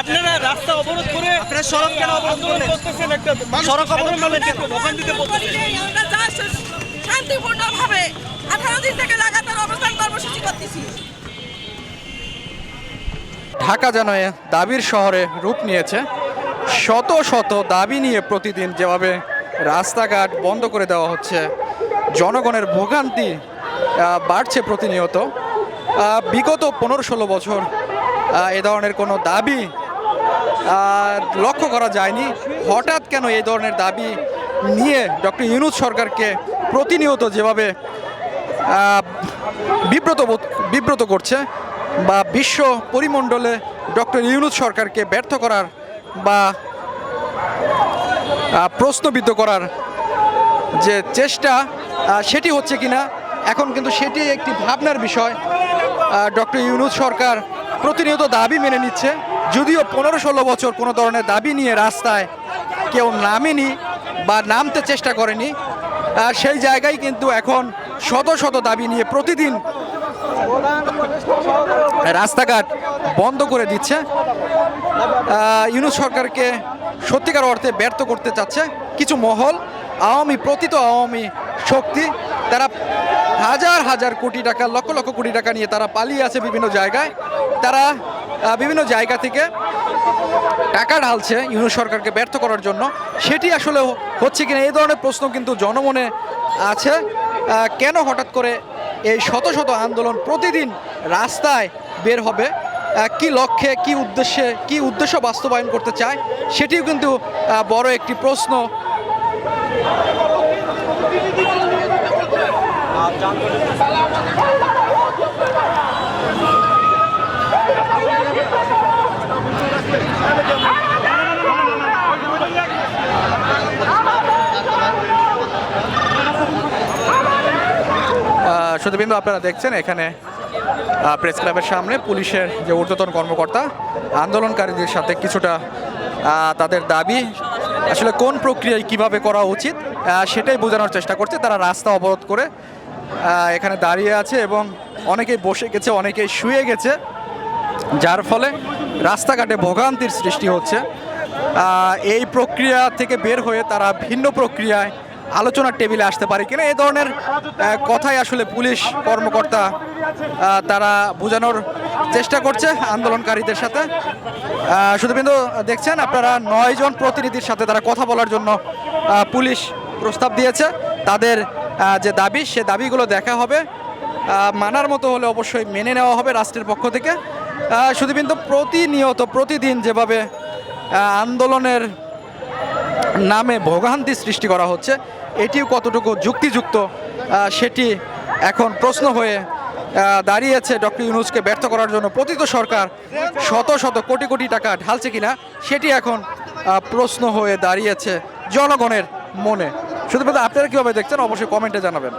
আপনারা রাস্তা অবরোধ করে আপনারা সড়ক কেন অবরোধ করলেন? সড়ক অবরোধ করলেন দোকান দিতে যা শান্তিপূর্ণভাবে আঠারো দিন থেকে লাগাতার অবস্থান কর্মসূচি করতেছি। ঢাকা যেন দাবির শহরে রূপ নিয়েছে শত শত দাবি নিয়ে প্রতিদিন যেভাবে রাস্তাঘাট বন্ধ করে দেওয়া হচ্ছে জনগণের ভোগান্তি বাড়ছে প্রতিনিয়ত। বিগত পনেরো ষোলো বছর এ ধরনের কোনো দাবি লক্ষ্য করা যায়নি। হঠাৎ কেন এই ধরনের দাবি নিয়ে ডক্টর ইউনুস সরকারকে প্রতিনিয়ত যেভাবে বিব্রত বিব্রত করছে বা বিশ্ব পরিমণ্ডলে ডক্টর ইউনুস সরকারকে ব্যর্থ করার বা প্রশ্নবিদ্ধ করার যে চেষ্টা সেটি হচ্ছে কিনা, এখন কিন্তু সেটি একটি ভাবনার বিষয়। ডক্টর ইউনুস সরকার প্রতিনিয়ত দাবি মেনে নিচ্ছে। যদিও পনেরো ষোলো বছর কোনো ধরনের দাবি নিয়ে রাস্তায় কেউ নামেনি বা নামতে চেষ্টা করেনি সেই জায়গায় কিন্তু এখন শত শত দাবি নিয়ে প্রতিদিন রাস্তাঘাট বন্ধ করে দিচ্ছে। ইউনুস সরকারকে সত্যিকার অর্থে ব্যর্থ করতে চাচ্ছে কিছু মহল, আওয়ামী, প্রতীত আওয়ামী শক্তি, তারা হাজার হাজার কোটি টাকা, লক্ষ লক্ষ কোটি টাকা নিয়ে তারা পালিয়ে আছে বিভিন্ন জায়গায়। তারা বিভিন্ন জায়গা থেকে টাকা ঢালছে ইউনুস সরকারকে ব্যর্থ করার জন্য। সেটি আসলে হচ্ছে কিনা, এই ধরনের প্রশ্ন কিন্তু জনমনে আছে। কেন হঠাৎ করে এই শত শত আন্দোলন প্রতিদিন রাস্তায় বের হবে? কি লক্ষ্যে, কি উদ্দেশ্যে, কি উদ্দেশ্য বাস্তবায়ন করতে চায়? সেটিও কিন্তু বড় একটি প্রশ্ন। শুধুবিন্দু আপনারা দেখছেন এখানে প্রেস ক্লাবের সামনে পুলিশের যে ঊর্ধ্বতন কর্মকর্তা, আন্দোলনকারীদের সাথে কিছুটা তাদের দাবি, আসলে কোন প্রক্রিয়ায় কীভাবে করা উচিত সেটাই বোঝানোর চেষ্টা করছে। তারা রাস্তা অবরোধ করে এখানে দাঁড়িয়ে আছে এবং অনেকেই বসে গেছে, অনেকেই শুয়ে গেছে, যার ফলে রাস্তাঘাটে ভোগান্তির সৃষ্টি হচ্ছে। এই প্রক্রিয়া থেকে বের হয়ে তারা ভিন্ন প্রক্রিয়ায় আলোচনার টেবিলে আসতে পারে কিনা এই ধরনের কথাই আসলে পুলিশ কর্মকর্তা তারা বোঝানোর চেষ্টা করছে আন্দোলনকারীদের সাথে। আহ, শুধু কিন্তু দেখছেন আপনারা নয়জন প্রতিনিধির সাথে তারা কথা বলার জন্য পুলিশ প্রস্তাব দিয়েছে। তাদের যে দাবি সে দাবিগুলো দেখা হবে। মানার মতো হলে অবশ্যই মেনে নেওয়া হবে রাষ্ট্রের পক্ষ থেকে। আহ, শুধু কিন্তু প্রতিনিয়ত প্রতিদিন যেভাবে আন্দোলনের নামে ভোগান্তি সৃষ্টি করা হচ্ছে। এটিও কতটুকু যুক্তিযুক্ত সেটি এখন প্রশ্ন হয়ে দাঁড়িয়েছে ডক্টর ইউনুসকে ব্যর্থ করার জন্য। পতিত সরকার শত শত কোটি কোটি টাকা ঢালছে কিনা, সেটি এখন প্রশ্ন হয়ে দাঁড়িয়েছে জনগণের মনে। শুধুমাত্র আপনারা কীভাবে দেখছেন? অবশ্যই কমেন্টে জানাবেন।